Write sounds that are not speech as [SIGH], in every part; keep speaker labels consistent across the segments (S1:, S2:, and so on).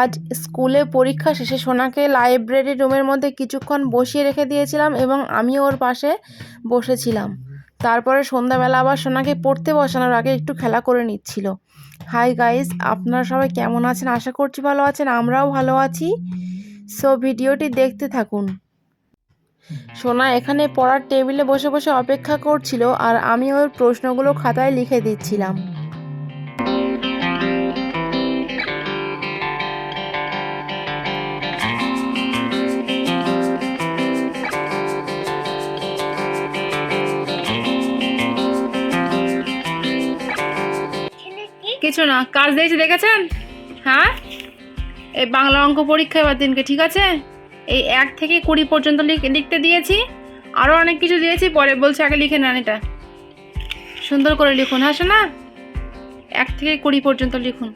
S1: আজ স্কুলে পরীক্ষা শেষে সোনাকে লাইব্রেরি রুমের মধ্যে কিছুক্ষণ বসিয়ে রেখে দিয়েছিলাম এবং আমি ওর পাশে বসেছিলাম। তারপরে সন্ধ্যাবেলা আবার সোনাকে পড়তে বসানোর আগে একটু খেলা করে নিচ্ছিল। হাই গাইস আপনারা সবাই কেমন আছেন? আশা করছি ভালো আছেন, আমরাও ভালো আছি। সো ভিডিওটি দেখতে থাকুন। সোনা এখানে পড়ার টেবিলে বসে বসে অপেক্ষা করছিল আর আমি ওর প্রশ্নগুলো খাতায় লিখে দিচ্ছিলাম। কিছু না? কাজ দিয়েছি, দেখেছেন? হ্যাঁ? এই বাংলা অঙ্ক পরীক্ষা এবার দিনকে, ঠিক আছে? এই এক থেকে কুড়ি পর্যন্ত লিখ- লিখতে দিয়েছি। আরও অনেক কিছু দিয়েছি, পরে বলছে আগে লিখে নেন এটা। সুন্দর করে লিখুন হ্যাঁ শোনা এক থেকে কুড়ি পর্যন্ত লিখুন।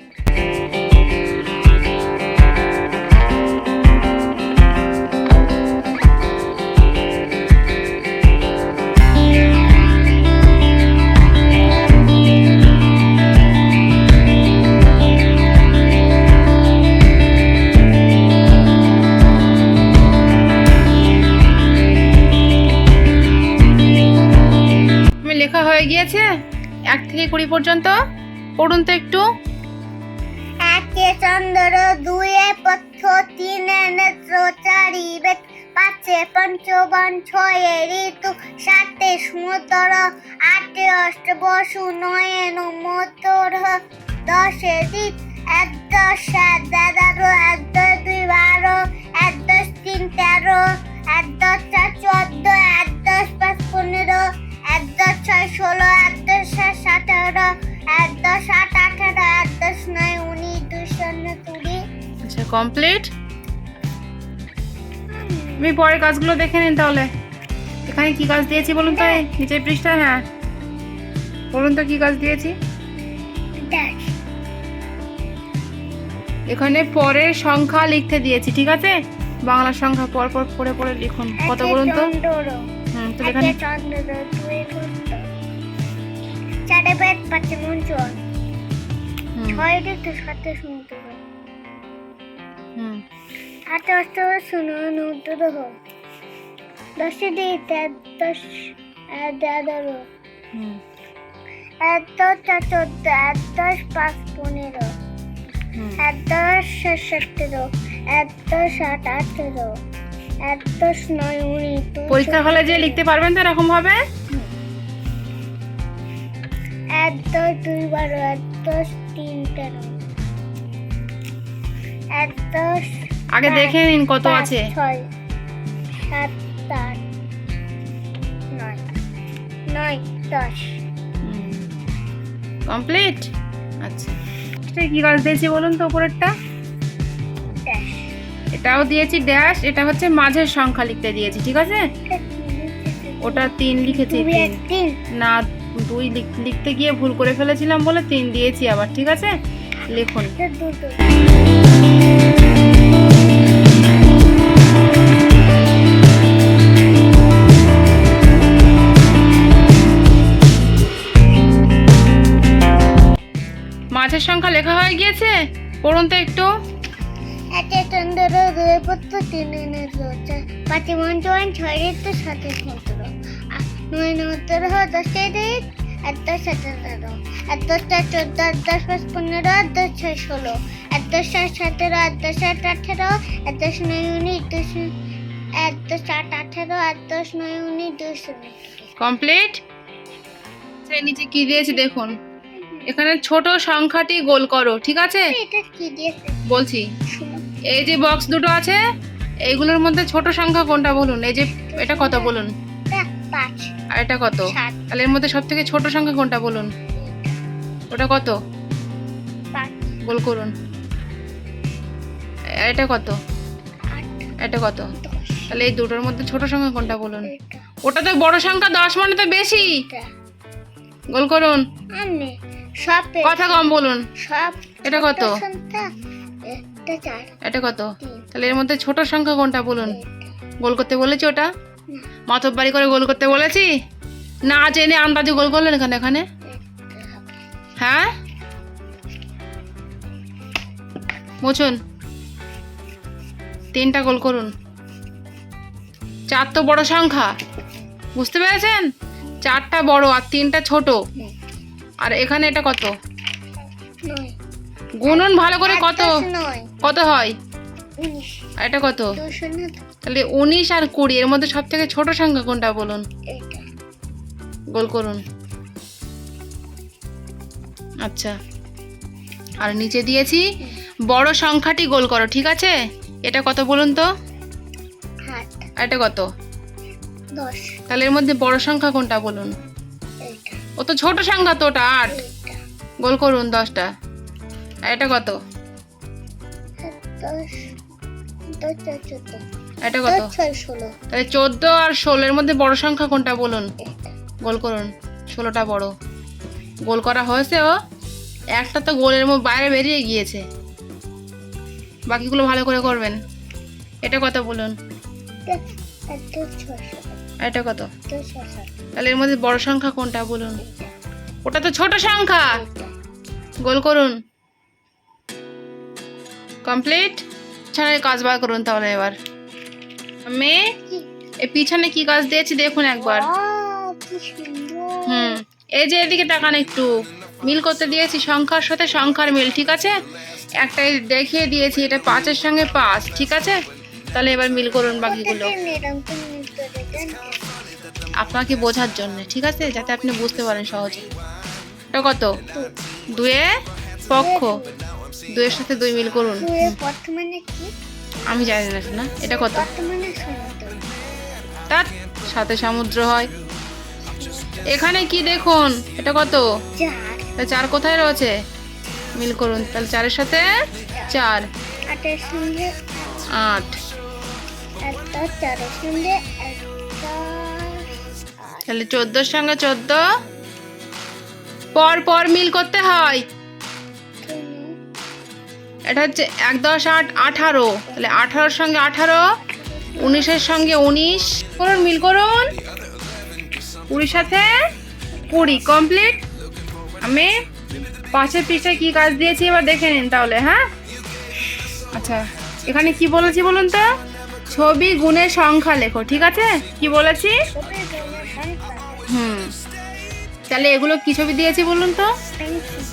S1: কুড়ি পর্যন্ত? পড়ুন তো একটু।
S2: একে চন্দ্র, দুয়ে পথ্য তিনে নেত্র, চারি বেদ পাঁচে পঞ্চবন, ছয়ে ঋতু, সাতে সমুদ্র, আটে অষ্ট বসু নয়ে নমোত্তর দশে দিক এক দশ সাত এগারো এক দশ দুই বারো এক দশ তিন তেরো এক দশ চার, চোদ্দ এক দশ পাঁচ, পনেরো এক দশ ছয়, ষোলো এক সাত সতেরো এক দশ আট আঠারো এক দশ নয় উনিশ দুই শূন্য কুড়ি।
S1: আচ্ছা কমপ্লিট আমি পরের কাজগুলো দেখে নিন তাহলে। এখানে কি কাজ দিয়েছি বলুন তো? এই নিচের পৃষ্ঠায় হ্যাঁ। বলুন তো কি কাজ দিয়েছি? এখানে পরের সংখ্যা লিখতে দিয়েছি ঠিক আছে? বাংলা সংখ্যা পর পর পড়ে পড়ে লিখুন। কত বলুন তো? হুম তো এখানে
S2: চারে বেদ পাঁচে মঞ্চন
S1: হুম,
S2: ছয় ঋতু সাতে সমুদ্র
S1: হুম।
S2: আট অষ্ট শূন্য নূতন দশে দিক এক দশ এগারো এক দশ চোদ্দ এক দশ পাঁচ পনেরো। এক দশ সতেরো এক দশ আট আঠেরো এক দশ নয় উনিশ দুই
S1: পরীক্ষার হলে যে লিখতে পারবেন তো এরকম হবে
S2: এক দশ দুই বারো এক দশ তিন তেরো এক দশ
S1: আগে দেখে নিন কত আছে।
S2: ছয় সাত আট নয় নয় দশ।
S1: কমপ্লিট? আচ্ছা। এটা কি কাজ দিয়েছি বলুন তো উপরেরটা?
S2: ড্যাশ।
S1: এটাও দিয়েছি ড্যাশ। এটা হচ্ছে মাঝের সংখ্যা লিখতে দিয়েছি ঠিক আছে? ওটা তিন লিখেছি না দুই লিখ- লিখতে গিয়ে ভুল করে ফেলেছিলাম বলে তিন দিয়েছি আবার, ঠিক আছে? লিখুন। মাঝের সংখ্যা লেখা হয়ে গিয়েছে? পড়ুন তো একটু।
S2: একে চন্দ্র, দুই পত্র, তিন পাঁচে মঞ্চন ছয় ঋতু, সাথে নয় নূতন দশে দিক এক দশ সতেরো এক দশ চার চোদ্দ এক দশ পাঁচ পনেরো এক দশ ছয় ষোলো এক দশ সাত সতেরো এক দশ আট আঠেরো এক দশ নয় উনিশ দুই শূন্য এক দশ আট আঠেরো এক দশ নয় উনিশ দুই শূন্য
S1: কমপ্লিট নিচে কি দিয়েছি দেখুন। এখানে ছোট সংখ্যাটি গোল করো ঠিক আছে?
S2: এটা কি দিয়েছে?
S1: বলছি এই যে বক্স দুটো আছে এইগুলোর মধ্যে ছোট সংখ্যা কোনটা বলুন? এই যে এটা কত বলুন?
S2: পাঁচ।
S1: আর এটা কত তাহলে এর মধ্যে সব থেকে ছোট সংখ্যা কোনটা বলুন? ওটা কত? গোল করুন। এটা কত? এটা কত? তাহলে এই দুটোর মধ্যে ছোট সংখ্যা কোনটা বলুন? ওটা তো বড় সংখ্যা দশ মানে তো বেশি। গোল করুন।
S2: সব
S1: কথা কম বলুন।
S2: সব
S1: এটা কত? এটা কত? তাহলে এর মধ্যে ছোট সংখ্যা কোনটা বলুন? গোল করতে বলেছি ওটা? মাতব বাড়ি করে গোল করতে বলেছি? না জেনে আন্দাজে গোল করলেন এখানে এখানে? হ্যাঁ? বুঝুন তিনটা গোল করুন। চার তো বড় সংখ্যা। বুঝতে পেরেছেন? চারটা বড় আর তিনটা ছোট। আর এখানে এটা কত? গুনুন ভালো করে কত? কত হয়? আর এটা কত? তাহলে উনিশ আর কুড়ি এর মধ্যে সব থেকে ছোট সংখ্যা কোনটা বলুন? গোল করুন। আচ্ছা। আর নিচে দিয়েছি বড় সংখ্যাটি গোল করো ঠিক আছে? এটা কত বলুন তো? আর এটা কত? তাহলে এর মধ্যে বড় সংখ্যা কোনটা বলুন? ও তো ছোট সংখ্যা তো ওটা আট। গোল করুন দশটা। আর এটা কত?
S2: দশ।
S1: এটা কত? তাহলে চোদ্দ আর ষোলোর মধ্যে বড় সংখ্যা কোনটা বলুন? গোল করুন। ষোলোটা বড়। গোল করা হয়েছে ও। একটা তো গোলের মধ্যে বাইরে বেরিয়ে গিয়েছে। বাকিগুলো ভালো করে করবেন। এটা কত বলুন? এটা কত? তাহলে এর মধ্যে বড় সংখ্যা কোনটা বলুন? ওটা তো ছোট সংখ্যা। গোল করুন। কমপ্লিট? পিছনে কাজ বার করুন তাহলে এবার। মেয়ে এই পিছনে কি কাজ দিয়েছি দেখুন একবার। হুম এই যে এদিকে তাকান একটু। মিল করতে দিয়েছি সংখ্যার সাথে সংখ্যার মিল ঠিক আছে? একটাই দেখিয়ে দিয়েছি এটা পাঁচের সঙ্গে পাঁচ ঠিক আছে? তাহলে এবার মিল করুন বাকিগুলো। আপনাকে বোঝার জন্য ঠিক আছে? যাতে আপনি বুঝতে পারেন সহজে। এটা কত? দুয়ে পক্ষ। দুয়ের সাথে দুই মিল করুন।
S2: বর্তমানে কি?
S1: আমি জানি না শোনা এটা কত?
S2: বর্তমানে
S1: তার সাথে সমুদ্র হয়। এখানে কি দেখুন? এটা কত?
S2: চার।
S1: কোথায় রয়েছে? মিল করুন তাহলে চারের সাথে চার।
S2: আটের সঙ্গে
S1: আট।
S2: চারের সঙ্গে
S1: তাহলে চোদ্দোর সঙ্গে চোদ্দ। পর পর মিল করতে হয়। এটা হচ্ছে এক দশ আট আঠারো। তাহলে আঠারোর সঙ্গে আঠারো, উনিশের সঙ্গে উনিশ। করুন, মিল করুন। কুড়ির সাথে কুড়ি। কমপ্লিট? আমি পাশের পৃষ্ঠায় কি কাজ দিয়েছি এবার দেখে নিন তাহলে হ্যাঁ? আচ্ছা এখানে কি বলেছি বলুন তো? ছবি গুণের সংখ্যা লেখো, ঠিক আছে? কি বলেছি? হুম। তাহলে এগুলো কি ছবি দিয়েছি বলুন তো?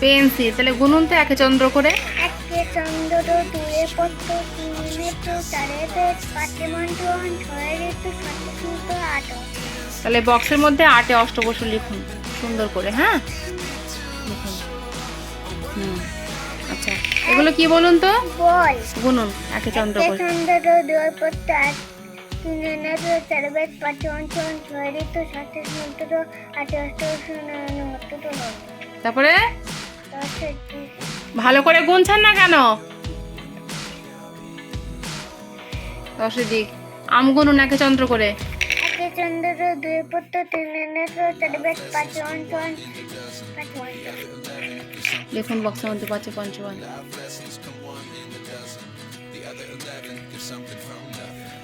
S2: পেন্সিল
S1: তাহলে গুনুন তো একে চন্দ্র করে।
S2: একে চন্দ্র দুয়ে পত্র তিনে মেট্রো চারে বেদ পাঁচে মন্টন ছয়ে ঋতু সাতে সূর্য আট
S1: তাহলে বক্সের মধ্যে আটে অষ্টবসু লিখুন সুন্দর করে হ্যাঁ? লিখুন। হুম আচ্ছা। এগুলো কি বলুন তো?
S2: বল।
S1: গুনুন একে চন্দ্র করে।
S2: চন্দ্র দুয়ে পত্র আট তিনে মেট্রো চারে বেদ পাঁচে মন্টন ছয়ে ঋতু সাতে সূর্য আটে অষ্ট
S1: তারপরে? ভালো করে গুনছেন না কেন? দশে দিক। আম গুনুন একে চন্দ্র করে।
S2: একে চন্দ্র দুয়ে পত্র তিনে মেট্রো চারে বেদ পাঁচে পাঁচে মন্টন
S1: লিখুন বক্সের মধ্যে পাচ্ছে পঞ্চমান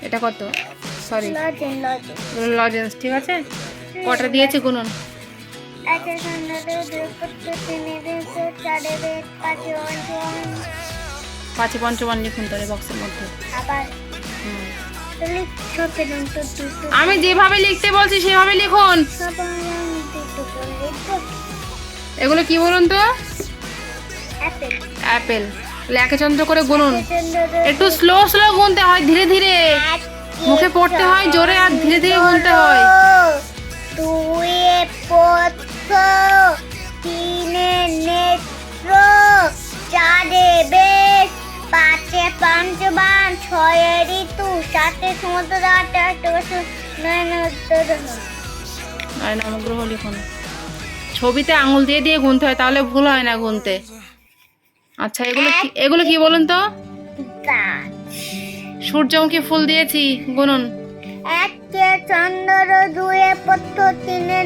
S1: এটা কত সরি
S2: লজেন লজেন
S1: লজেন্স ঠিক আছে কটা দিয়েছে গুনুন
S2: পাঁচে
S1: পঞ্চমান লিখুন তাহলে বক্সের মধ্যে আমি যেভাবে লিখতে বলছি সেভাবে লিখুন এগুলো কি বলুন তো
S2: অ্যাপেল
S1: অ্যাপেল তাহলে একে চন্দ্র করে গুনুন। একটু স্লো স্লো গুনতে হয় ধীরে ধীরে। মুখে পড়তে হয় জোরে আর ধীরে ধীরে গুনতে হয়।
S2: তিনে নেত্র চারে বেশ পাঁচে পঞ্চবান ছয়ে ঋতু সাতে সমুদ্র আটে আটে বছর নয় নয়
S1: আর নামগ্রহ লিখুন। ছবিতে আঙুল দিয়ে দিয়ে গুনতে হয় তাহলে ভুল হয় না গুনতে। আচ্ছা এগুলো কি এগুলো কি বলুন তো? সূর্যমুখী ফুল দিয়েছি গুনুন।
S2: একে চন্দ্র দুয়ে পত্র তিনে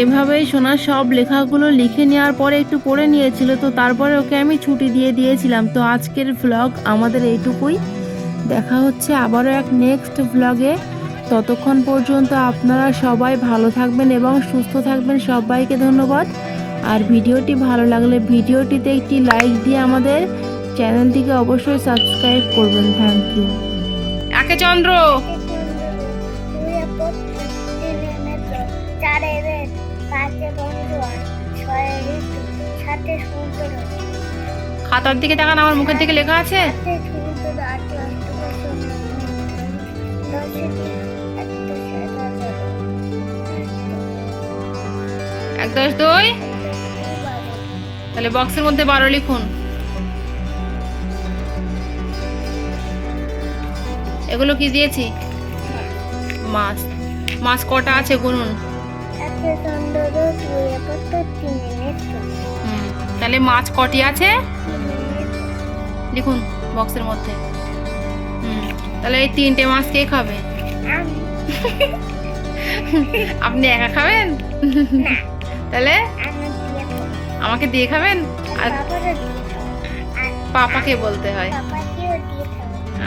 S1: এভাবেই সোনা সব লেখাগুলো লিখে নেওয়ার পরে একটু পড়ে নিয়েছিল তো তারপরে ওকে আমি ছুটি দিয়ে দিয়েছিলাম। তো আজকের ভ্লগ আমাদের এইটুকুই। দেখা হচ্ছে আবারও এক নেক্সট ভ্লগে ততক্ষণ পর্যন্ত আপনারা সবাই ভালো থাকবেন এবং সুস্থ থাকবেন। সবাইকে ধন্যবাদ। আর ভিডিওটি ভালো লাগলে ভিডিওটিতে একটি লাইক দিয়ে আমাদের চ্যানেলটিকে অবশ্যই সাবস্ক্রাইব করবেন। থ্যাংক ইউ একে চন্দ্র। খাতার দিকে তাকান, আমার মুখের দিকে লেখা আছে?
S2: সাতে সমুদ্র আটে অষ্টদশ দশে একটা
S1: এক দশ দুই। তাহলে বক্সের মধ্যে বারো লিখুন। এগুলো কি দিয়েছি? মাছ। মাছ কটা আছে গুনুন তাহলে মাছ কটি আছে? লিখুন বক্সের মধ্যে। হুম, তাহলে এই তিনটে মাছ কে খাবে? আপনি একা খাবেন? তাহলে। আমাকে দিয়ে খাবেন? আর পাপাকে বলতে হয়।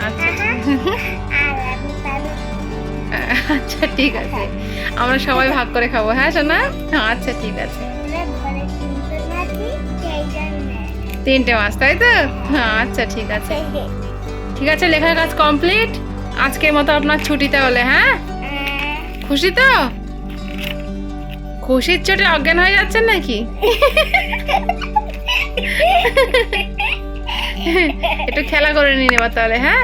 S1: আচ্ছা। আচ্ছা ঠিক আছে। আমরা সবাই ভাগ করে খাব হ্যাঁ সোনা? আচ্ছা ঠিক আছে। তিনটে মাছ তাই তো? হ্যাঁ আচ্ছা ঠিক আছে। ঠিক আছে লেখার কাজ কমপ্লিট। আজকের মতো আপনার ছুটি তাহলে হ্যাঁ। খুশি তো? খুশির চোটে অজ্ঞান হয়ে যাচ্ছেন নাকি? [LAUGHS] একটু খেলা করে নিন এবার তাহলে হ্যাঁ?